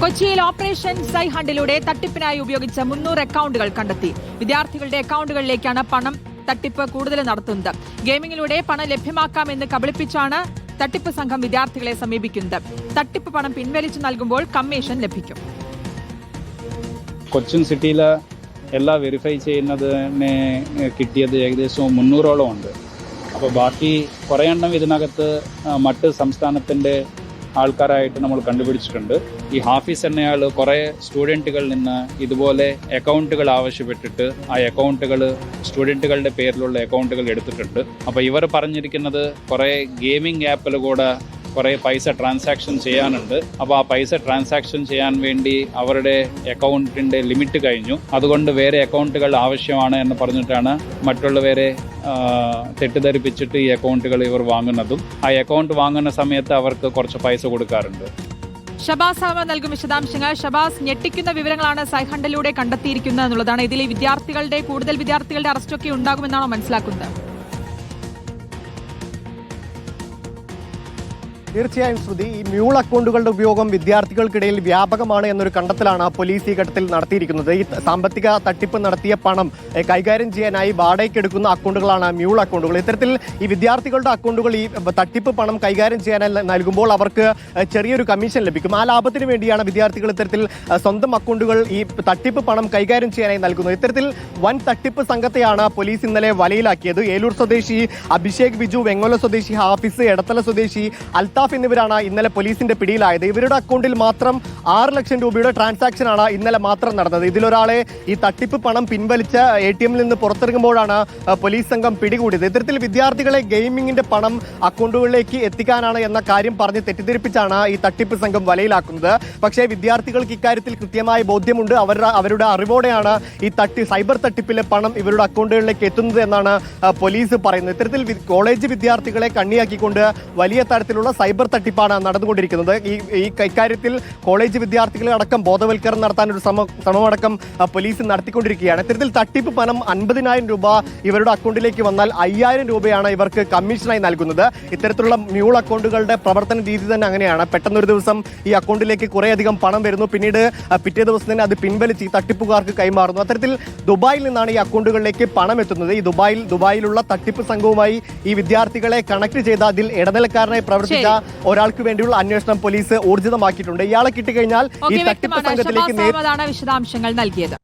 കൊച്ചിയിൽ ഓപ്പറേഷൻ സൈ ഹണ്ടിലൂടെ തട്ടിപ്പിനായി ഉപയോഗിച്ച മുന്നൂറ് അക്കൗണ്ടുകൾ കണ്ടെത്തി. വിദ്യാർത്ഥികളുടെ അക്കൗണ്ടുകളിലേക്കാണ് പണം തട്ടിപ്പ് കൂടുതൽ നടത്തുന്നത്. ഗെയിമിംഗിലൂടെ പണം ലഭ്യമാക്കാമെന്ന് കബളിപ്പിച്ചാണ് തട്ടിപ്പ് സംഘം വിദ്യാർത്ഥികളെ സമീപിക്കുന്നത്. തട്ടിപ്പ് പണം പിൻവലിച്ചു നൽകുമ്പോൾ കമ്മീഷൻ ലഭിക്കും. കൊച്ചിൻ സിറ്റിയിലെ എല്ലാ വെരിഫൈ ചെയ്യുന്നതിന് കിട്ടിയത് ഏകദേശം മുന്നൂറോളം ഉണ്ട്. അപ്പോൾ ബാക്കി കുറേ എണ്ണം ഇതിനകത്ത് മറ്റ് സംസ്ഥാനത്തിന്റെ ആൾക്കാരായിട്ട് നമ്മൾ കണ്ടുപിടിച്ചിട്ടുണ്ട്. ഈ ഹാഫീസ് എന്നയാൾ കുറേ സ്റ്റുഡന്റുകളിൽ നിന്ന് ഇതുപോലെ അക്കൗണ്ടുകൾ ആവശ്യപ്പെട്ടിട്ട് ആ അക്കൗണ്ടുകൾ സ്റ്റുഡന്റുകളുടെ പേരിലുള്ള അക്കൗണ്ടുകൾ എടുത്തിട്ടുണ്ട്. അപ്പോൾ ഇവർ പറഞ്ഞിരിക്കുന്നത് കുറേ ഗെയിമിംഗ് ആപ്പിൽ കൂടെ കുറേ പൈസ ട്രാൻസാക്ഷൻ ചെയ്യാനുണ്ട്. അപ്പോൾ ആ പൈസ ട്രാൻസാക്ഷൻ ചെയ്യാൻ വേണ്ടി അവരുടെ അക്കൗണ്ടിന്റെ ലിമിറ്റ് കഴിഞ്ഞു. അതുകൊണ്ട് വേറെ അക്കൗണ്ടുകൾ ആവശ്യമാണ് എന്ന് പറഞ്ഞിട്ടാണ് മറ്റുള്ളവരെ തെറ്റിദ്ധരിപ്പിച്ചിട്ട് ഈ അക്കൗണ്ടുകൾ ഇവർ വാങ്ങുന്നതും. ആ അക്കൗണ്ട് വാങ്ങുന്ന സമയത്ത് അവർക്ക് കുറച്ച് പൈസ കൊടുക്കാറുണ്ട്. ഷബാസ് അഹമ്മദ് നൽകും വിശദാംശങ്ങൾ. ഷബാസ് ഞെട്ടിക്കുന്ന വിവരങ്ങളാണ് സൈഹണ്ടിലൂടെ കണ്ടെത്തിയിരിക്കുന്നത് എന്നുള്ളതാണ്. ഇതിലെ വിദ്യാർത്ഥികളുടെ കൂടുതൽ വിദ്യാർത്ഥികളുടെ അറസ്റ്റൊക്കെ ഉണ്ടാകുമെന്നാണോ മനസ്സിലാക്കുന്നത്? തീർച്ചയായും ശ്രുതി ഈ മ്യൂൾ അക്കൗണ്ടുകളുടെ ഉപയോഗം വിദ്യാർത്ഥികൾക്കിടയിൽ വ്യാപകമാണ് എന്നൊരു കണ്ടെത്തലാണ് പോലീസ് ഈ ഘട്ടത്തിൽ നടത്തിയിരിക്കുന്നത്. ഈ സാമ്പത്തിക തട്ടിപ്പ് നടത്തിയ പണം കൈകാര്യം ചെയ്യാനായി വാടകയ്ക്കെടുക്കുന്ന അക്കൗണ്ടുകളാണ് മ്യൂൾ അക്കൗണ്ടുകൾ. ഇത്തരത്തിൽ ഈ വിദ്യാർത്ഥികളുടെ അക്കൗണ്ടുകൾ ഈ തട്ടിപ്പ് പണം കൈകാര്യം ചെയ്യാനായി നൽകുമ്പോൾ അവർക്ക് ചെറിയൊരു കമ്മീഷൻ ലഭിക്കും. ആ ലാഭത്തിന് വേണ്ടിയാണ് വിദ്യാർത്ഥികൾ ഇത്തരത്തിൽ സ്വന്തം അക്കൗണ്ടുകൾ ഈ തട്ടിപ്പ് പണം കൈകാര്യം ചെയ്യാനായി നൽകുന്നത്. ഇത്തരത്തിൽ വൻ തട്ടിപ്പ് സംഘത്തെയാണ് പോലീസ് ഇന്നലെ വലയിലാക്കിയത്. ഏലൂർ സ്വദേശി അഭിഷേക് ബിജു വെങ്ങോല സ്വദേശി ഹാഫിസ് എടത്തല സ്വദേശി അൽത്താഫ് എന്നിവരാണ് ഇന്നലെ പോലീസിന്റെ പിടിയിലായത്. ഇവരുടെ അക്കൗണ്ടിൽ മാത്രം ആറ് ലക്ഷം രൂപയുടെ ട്രാൻസാക്ഷൻ ആണ് ഇന്നലെ മാത്രം നടന്നത്. ഇതിലൊരാളെ ഈ തട്ടിപ്പ് പണം പിൻവലിച്ച എ ടി എമ്മിൽ നിന്ന് പുറത്തിറങ്ങുമ്പോഴാണ് പോലീസ് സംഘം പിടികൂടിയത്. ഇത്തരത്തിൽ വിദ്യാർത്ഥികളെ ഗെയിമിംഗിന്റെ പണം അക്കൗണ്ടുകളിലേക്ക് എത്തിക്കാനാണ് എന്ന കാര്യം പറഞ്ഞ് തെറ്റിദ്ധരിപ്പിച്ചാണ് ഈ തട്ടിപ്പ് സംഘം വലയിലാക്കുന്നത്. പക്ഷേ വിദ്യാർത്ഥികൾക്ക് ഇക്കാര്യത്തിൽ കൃത്യമായ ബോധ്യമുണ്ട്. അവരുടെ അവരുടെ അറിവോടെയാണ് ഈ തട്ടി സൈബർ തട്ടിപ്പിലെ പണം ഇവരുടെ അക്കൗണ്ടുകളിലേക്ക് എത്തുന്നത് എന്നാണ് പോലീസ് പറയുന്നത്. ഇത്തരത്തിൽ കോളേജ് വിദ്യാർത്ഥികളെ കണ്ണിയാക്കിക്കൊണ്ട് വലിയ തരത്തിലുള്ള സൈബർ തട്ടിപ്പാണ് നടന്നുകൊണ്ടിരിക്കുന്നത്. ഈ ഈ ഇക്കാര്യത്തിൽ കോളേജ് വിദ്യാർത്ഥികളെ അടക്കം ബോധവൽക്കരണം നടത്താൻ ഒരു ശ്രമം ശ്രമമടക്കം പോലീസ് നടത്തിക്കൊണ്ടിരിക്കുകയാണ്. ഇത്തരത്തിൽ തട്ടിപ്പ് പണം അൻപതിനായിരം രൂപ ഇവരുടെ അക്കൗണ്ടിലേക്ക് വന്നാൽ അയ്യായിരം രൂപയാണ് ഇവർക്ക് കമ്മീഷനായി നൽകുന്നത്. ഇത്തരത്തിലുള്ള മ്യൂൾ അക്കൗണ്ടുകളുടെ പ്രവർത്തന രീതി തന്നെ അങ്ങനെയാണ്. പെട്ടെന്ന് ഒരു ദിവസം ഈ അക്കൗണ്ടിലേക്ക് കുറേയധികം പണം വരുന്നു. പിന്നീട് പിറ്റേ ദിവസം തന്നെ അത് പിൻവലിച്ച് ഈ തട്ടിപ്പുകാർക്ക് കൈമാറുന്നു. അത്തരത്തിൽ ദുബായിൽ നിന്നാണ് ഈ അക്കൗണ്ടുകളിലേക്ക് പണം എത്തുന്നത്. ഈ ദുബായിൽ ദുബായിലുള്ള തട്ടിപ്പ് സംഘവുമായി ഈ വിദ്യാർത്ഥികളെ കണക്ട് ചെയ്ത അതിൽ ഇടനിലക്കാരനായി പ്രവർത്തിച്ച ഒരാൾക്ക് വേണ്ടിയുള്ള അന്വേഷണം പോലീസ് ഊർജിതമാക്കിയിട്ടുണ്ട്. ഇയാളെ കിട്ടിക്കഴിഞ്ഞാൽ ഈ തട്ടിപ്പ് സംഘത്തിലേക്ക് വിശദാംശങ്ങൾ നൽകിയത്.